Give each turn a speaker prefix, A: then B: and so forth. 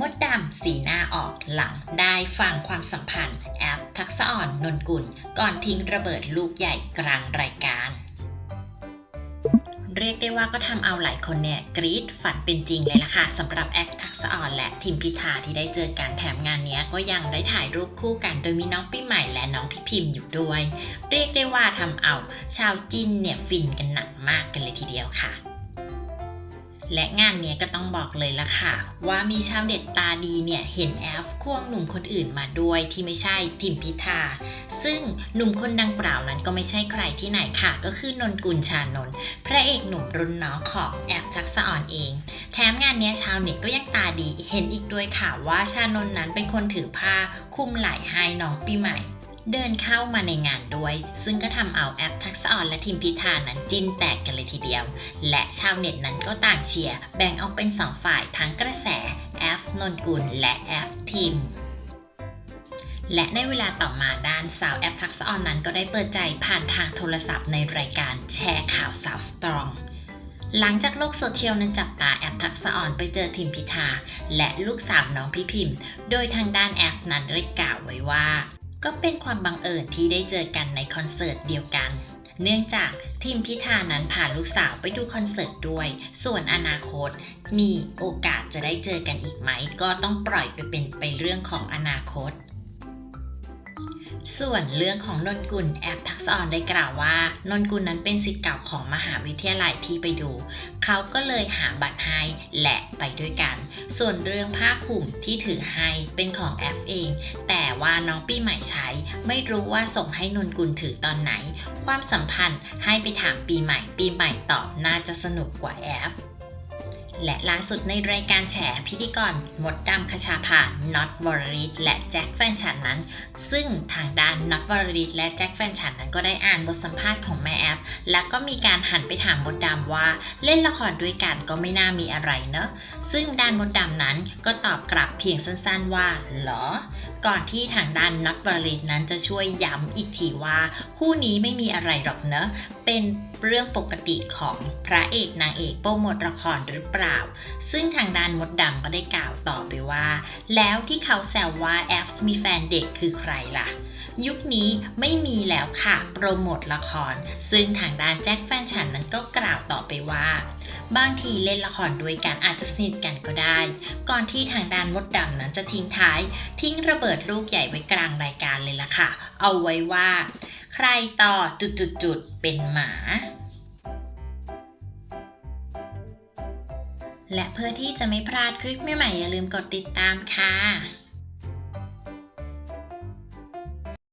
A: มดดำสีหน้าออกหลังได้ฟังความสัมพันธ์ แอฟทักษะอ่อนนนกุล ก่อนทิ้งระเบิดลูกใหญ่กลางรายการ เรียกได้ว่าก็ทำเอาหลายคนเนี่ยกรี๊ดฝันเป็นจริงเลยล่ะค่ะสำหรับแอคทักษะอ่อนและทีมพิธาที่ได้เจอกันแถมงานนี้ก็ยังได้ถ่ายรูปคู่กันโดยมีน้องปีใหม่และน้องพี่พิมพ์อยู่ด้วย เรียกได้ว่าทำเอาชาวจีนเนี่ยฟินกันหนักมากกันเลยทีเดียวค่ะ และงานเนี้ยก็ต้องบอกเลยละค่ะ ว่ามีชาวเน็ตตาดีเนี่ย เห็นแอฟควงหนุ่มคนอื่นมาด้วยที่ไม่ใช่ทิมพิธา ซึ่งหนุ่มคนดังกล่าวนั้นก็ไม่ใช่ใครที่ไหนค่ะ ก็คือนนกุลชานนท์พระเอกหนุ่มรุ่นน้องของแอฟทักษะอ่อนเอง แถมงานเนี้ยชาวเน็ตก็ยังตาดี เห็นอีกด้วยค่ะว่าชานนท์นั้นเป็นคนถือผ้าคลุมไหล่ให้น้องปีใหม่ เดินเข้ามาในงานด้วย ซึ่งก็ทำเอาแอปทักษะออนและทีมพิธานั้นจิ้นแตกกันเลยทีเดียว และชาวเน็ตนั้นก็ต่างเชียร์ แบ่งออกเป็นสองฝ่ายทั้งกระแสแอฟนนกุลและแอฟทีมและในเวลาต่อมาด้านสาวแอปทักษะออนนั้นก็ได้เปิดใจผ่านทางโทรศัพท์ในรายการแชร์ข่าวสาวสตรอง หลังจากโลกโซเชียลนั้นจับตาแอปทักษะออนไปเจอทีมพิธาและลูกสาวน้องพี่พิมพ์ โดยทางด้านแอฟนั้นได้กล่าวไว้ว่า ก็เป็นความบังเอิญที่ได้เจอกันในคอนเสิร์ตเดียวกัน เนื่องจากทีมพิธานั้นพาลูกสาวไปดูคอนเสิร์ตด้วย ส่วนอนาคต มีโอกาสจะได้เจอกันอีกไหม ก็ต้องปล่อยไปเป็นไปเรื่องของอนาคต ส่วนเรื่องของนนกุลแอปทักษออนได้กล่าวว่านนกุลนั้นเป็นศิษย์เก่าของมหาวิทยาลัยที่ไปดู เขาก็เลยหาบัตรให้และไปด้วยกัน ส่วนเรื่องผ้าคลุมที่ถือให้เป็นของแอฟเอง ว่าน้องปีใหม่ใช้ ไม่รู้ว่าส่งให้นนกุลถือตอนไหน ความสัมพันธ์ให้ไปถามปีใหม่ ปีใหม่ตอบน่าจะสนุกกว่าแอฟ และล่าสุดในรายการแฉพิธีกรมดดำคชาภาน็อตวรริศและแจ็คแฟนฉันนั้น ซึ่งทางด้านน็อตวรริศและแจ็คแฟนฉันนั้นก็ได้อ่านบทสัมภาษณ์ของแม่แอฟแล้วก็มีการหันไปถามมดดำว่าเล่นละครด้วยกันก็ไม่น่ามีอะไรเนอะซึ่งด้านมดดำนั้นก็ตอบกลับเพียงสั้นๆว่าหรอ ก่อนที่ทางด้านน็อตวรริศนั้นจะช่วยย้ำอีกทีว่า คู่นี้ไม่มีอะไรหรอกเนอะเป็นเรื่องปกติของพระเอกนางเอกโปรโมทละครหรือเปล่า ซึ่งทางด้านมดดำก็ได้กล่าวต่อไปว่า แล้วที่เขาแซวว่าแอฟมีแฟนเด็กคือใครล่ะ ยุคนี้ไม่มีแล้วค่ะโปรโมทละคร ซึ่งทางด้านแจ็คแฟนฉันนั้นก็กล่าวต่อไปว่าบางทีเล่นละครด้วยกันอาจจะสนิทกันก็ได้ ก่อนที่ทางด้านมดดำนั้นจะทิ้งท้าย ทิ้งระเบิดลูกใหญ่ไว้กลางรายการเลยล่ะค่ะ เอาไว้ว่า ใครต่อจุดๆๆเป็นหมา และเพื่อที่จะไม่พลาดคลิปใหม่ๆอย่าลืมกดติดตามค่ะ